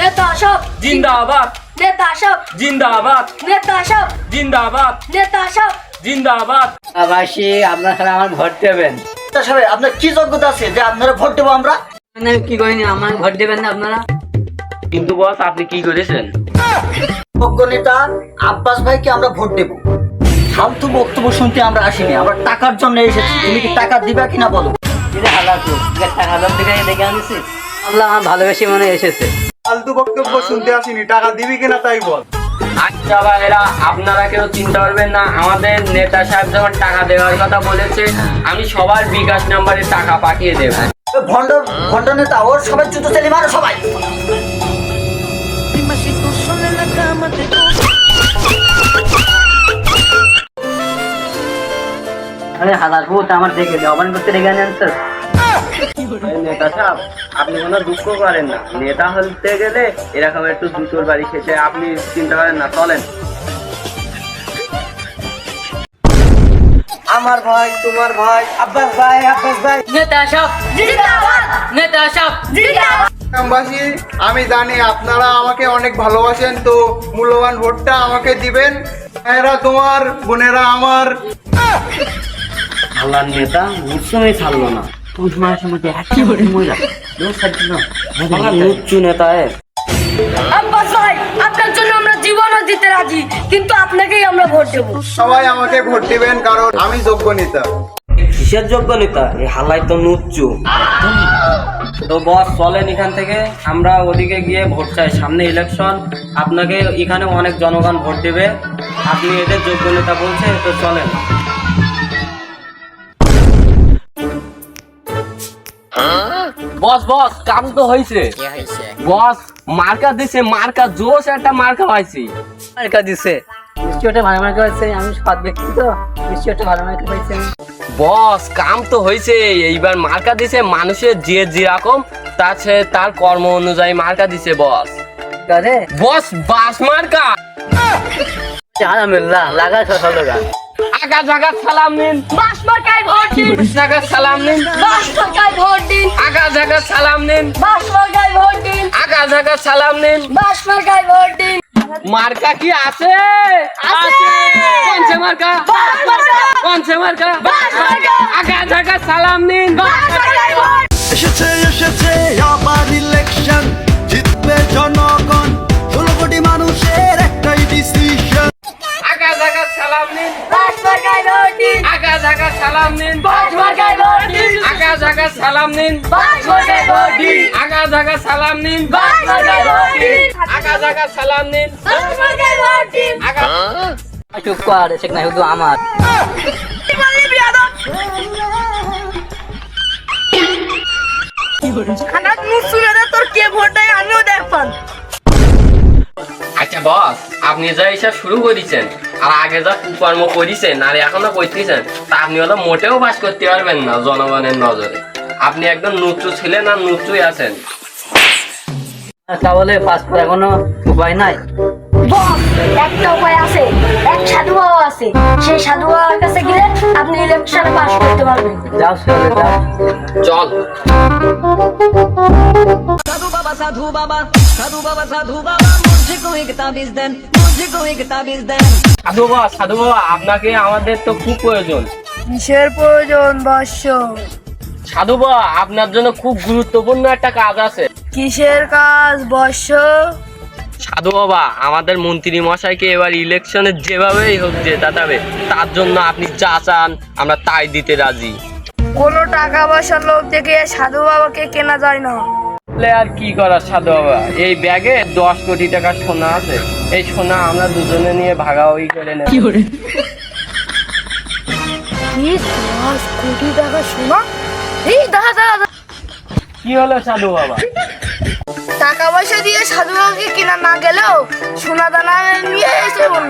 নেতা সব জিন্দাবাদ। নেতা সব জিন্দাবাদ। নেতা সব জিন্দাবাদ। নেতা সব জিন্দাবাদ। আবাসী আপনারা আমার ভোট দেবেন। সাহেব আপনার কি যোগ্যতা আছে? যে আপনারা ভোট দেবো আমরা? আমি কি করিনি আমার ভোট দেবেন না আপনারা? কিন্তু বস আপনি কি করেছেন? যোগ্য নেতা আব্বাস ভাইকে আমরা ভোট দেব। ফালতু বক্তব্য শুনতে আমরা আসিনি আমরা টাকার জন্য এসেছি। তুমি কি টাকা দিবা কিনা বলো? এটা হালাতু টাকা দাম থেকে দেখে আনিছি। আল্লাহ আমার ভালোবেসে মনে এসেছে। ফালতু বক্তব্য শুনতে আসিনি টাকা দিবি কিনা তাই বল। আচ্ছা ভাইরা আপনারা কেউ চিন্তা করবেন না আমাদের নেতা সাহেব যখন টাকা দেওয়ার কথা বলেছে আমি সবার বিকাশ নাম্বারে টাকা পাঠিয়ে দেব। ভণ্ড ভণ্ড নেতা ওর সবাই জুতো চালি মারো সবাই। আরে হালাল ভূত আমার দেখে দে অবান করতে দেখে আনছে। নেতা সাহেব আপনি কোনো দুঃখ করেন না। নেতা হতে গেলে এরকম একটু জুতোর বাড়ি খেতে আপনি চিন্তা করেন না চলেন। আমার ভাই তোমার ভাই আব্বাস ভাই আব্বাস ভাই। নেতা জিন্দাবাদ! নেতা জিন্দাবাদ! গ্রামবাসী আমি জানি আপনারা আমাকে অনেক ভালোবাসেন তো মূল্যবান ভোটটা আমাকে দিবেন। ভাইয়েরা তোমার বোনেরা আমার। আল্লাহ নেতা মুসুমই ছাড়লো না। মাসের মধ্যে দোষ ছাড়ছিল উচ্চ নেতা আমরা রাজি কিন্তু আপনাকেই আমরা ভোট সবাই আমাকে ভোট দিবেন কারণ আমি যোগ্য কিসের যোগ্য হালাই তো নুচ্চু। তো চলেন এখান থেকে। আমরা ওদিকে গিয়ে ভোট চাই। সামনে ইলেকশন আপনাকে এখানে অনেক জনগণ ভোট দেবে। আপনি এদের যোগ্য নেতা বলছে, তো চলেন। বস বস কাম তো হয়েছে বস মার্কা দিছে মার্কা জোশ একটা মার্কা পাইছি। মার্কা দিছে। মিষ্টি ওটা ভালো মার্কা পাইছে আমি সৎ ব্যক্তি তো মিষ্টি ওটা ভালো মার্কা পাইছে। বস কাম তো হয়েছে এইবার মার্কা দিছে মানুষের যে যেরকম তার সে তার কর্ম অনুযায়ী মার্কা দিছে বস। কারে বস বাস মার্কা। আলহামদুলিল্লাহ লাগা সফল লাগা আগা জাগা সালাম নিন। বাস মার্কায় ভোট দিন। জাগা সালাম নিন। বাস মার্কায় ভোট দিন। আগা জাগা সালাম নিন। বাস মার্কায় ভোট দিন। আগা জাগা সালাম নিন। বাস মার্কায় ভোট দিন। মার্কা কি আছে? আছে। কোন সে মার্কা বাস মার্কা কোন সে মার্কা? বাস মার্কা আগা জাগা সালাম নিন। বাস মার্কায় ভোট এসেছে এসেছে আবার ইলেকশন জিতবে জনগণ। ষোলো কোটি মানুষের একটাই ডিসিশন আগা জাগা সালাম নিন। বাস মার্কায় ভোট দিন আগা সালাম নিন। বাস মার্কায় ভোট দিন আগা সালাম নিন। বাস মার্কায় ভোট দিন আগা সালাম নিন। বাস মার্কায় ভোট দিন আগা সালাম নিন। বাস মার্কায় ভোট দিন চুপ কর সে না শুধু আমার। শুনে দে তোর কে ভোট আমিও আচ্ছা বস আপনি যা এইসব শুরু করেছেন আর আগে যা কুকর্ম করেছেন আর এখনও করতেছেন তা আপনি হলো মোটেও বাস করতে পারবেন না জনগণের নজরে। আপনি একদম নুচু ছিলেন আর নুচুই আছেন। তা বলে পাস করার কোনো উপায় নাই? বস একটা উপায় আছে এক সাধু বাবা আছে। সেই সাধু বাবার কাছে গেলে আপনি ইলেকশনে পাস করতে পারবেন। যাও। চল। বাবা সাধু বাবা সাধু বাবা সাধু বাবা মুঝকো এক তাবিজ দেন মুঝকো এক তাবিজ দেন। সাধু বাবা সাধু বাবা আপনাকে আমাদের তো খুব প্রয়োজন। কিসের প্রয়োজন বাস্য সাধু বাবা আপনার জন্য খুব গুরুত্বপূর্ণ একটা কাজ আছে। কিসের কাজ বর্ষ সাধু বাবা আমাদের মন্ত্রী মশাইকে এবার ইলেকশনে যেভাবেই হোক জেতাতে তার জন্য আপনি যা চান আমরা তাই দিতে রাজি। কোনো টাকা পয়সার লোক থেকে সাধু বাবাকে কেনা যায় না। আর কি করার সাধু বাবা? এই ব্যাগে দশ কোটি টাকা সোনা আছে। এই সোনা আমরা দুজনে নিয়ে ভাগাভাগি করে নেব। কি দশ কোটি টাকা এই কি হলো সাধু বাবা? টাকা পয়সা দিয়ে সাধু বাবাকে কেনা না গেলেও সোনা দানা নিয়ে এসে ব্যাপার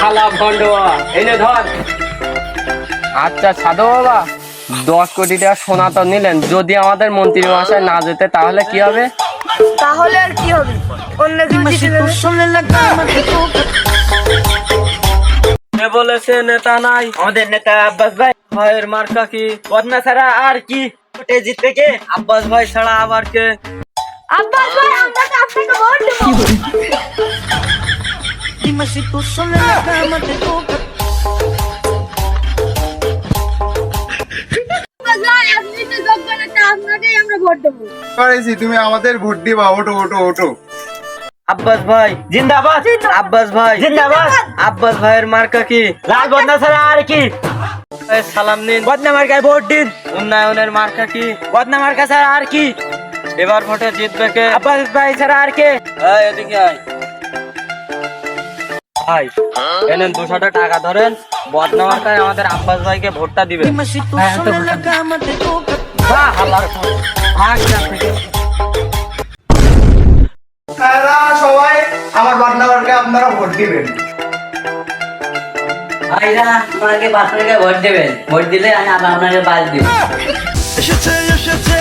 খালা বাবা এনে ধর। আচ্ছা সাধু বাবা দশ কোটি টাকা সোনা তো নিলেন যদি আমাদের মন্ত্রী মশাই না যেতে তাহলে কি হবে? তাহলে আর কি হবে? অন্য বলেছে নেতা নাই আমাদের নেতা আব্বাস ভাই। ভাইয়ের মার্কা কি? পদ্মা ছাড়া আর কি ভোটে জিতবে কে? আব্বাস ভাই ছাড়া আবার কে? আব্বাস ভাই আমরা তো আপনাকে ভোট দেবো। আপনি তো যোগ্য নেতা আপনাকেই আমরা ভোট দেবো। করেছি তুমি আমাদের ভোট দিবা ওটো ওটো ওটো আব্বাস ভাই। জিন্দাবাদ। আব্বাস ভাই। জিন্দাবাদ। আব্বাস ভাইয়ের মার্কা কি? লাল বদনা ছাড়া আর কি? সালাম নিন। বদনা মার্কায় ভোট দিন। উন্নয়নের মার্কা কি? বদনা মার্কা ছাড়া আর কি? এবার ভোটে জিতবে কে? আব্বাস ভাই ছাড়া আর কে? এদিকে আয়। ভাই এনেন দুশোটা টাকা ধরেন। বদনা মার্কায় আমাদের আব্বাস ভাইকে ভোটটা এখান থেকে। সবাই আমার আপনারা ভোট দিবেন। ভাইরা আপনাকে বাসনকে ভোট দেবেন। ভোট দিলে আমি আপনাকে বাদ দিব। এসেছে এসেছে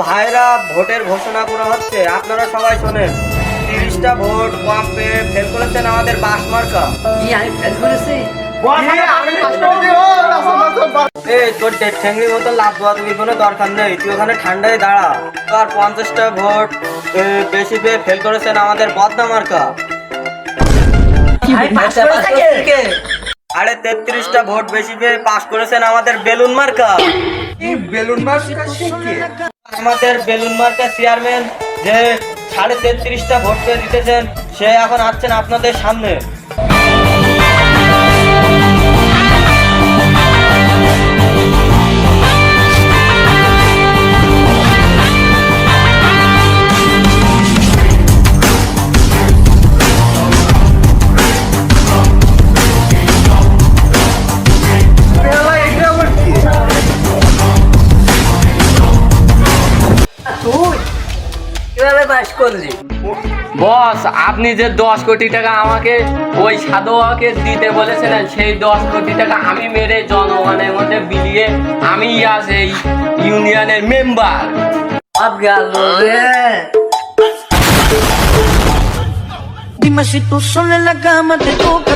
ভাইরা ভোটের ঘোষণা করা হচ্ছে। আপনারা সবাই শোনেন। তিরিশটা ভোট কম পেয়ে ফেল করেছেন আমাদের বাস মার্কা। কি আমি ফেল করেছি? এই তোর ডেট ঠ্যাংরি মতো লাভ দেওয়া তুমি কোনো দরকার নেই। তুই ওখানে ঠান্ডায় দাঁড়া। আর পঞ্চাশটা ভোট এ, বেশি পেয়ে ফেল করেছেন আমাদের বদনা মার্কা। তেত্রিশটা ভোট বেশি পেয়ে পাস করেছেন আমাদের বেলুন মার্কা। বেলুন মাস আমাদের বেলুন মার্কা চেয়ারম্যান যে সাড়ে তেত্রিশটা ভোট পেয়ে জিতেছেন, সে এখন আসছেন আপনাদের সামনে। তুই কীভাবে পাস করলি? বস আপনি যে দশ কোটি টাকা আমাকে ওই সাধুয়াকে দিতে বলেছিলেন সেই দশ কোটি টাকা আমি মেরে জনগণের মধ্যে বিলিয়ে আমি আজ এই ইউনিয়নের member Dime si tú sola en la cama te toca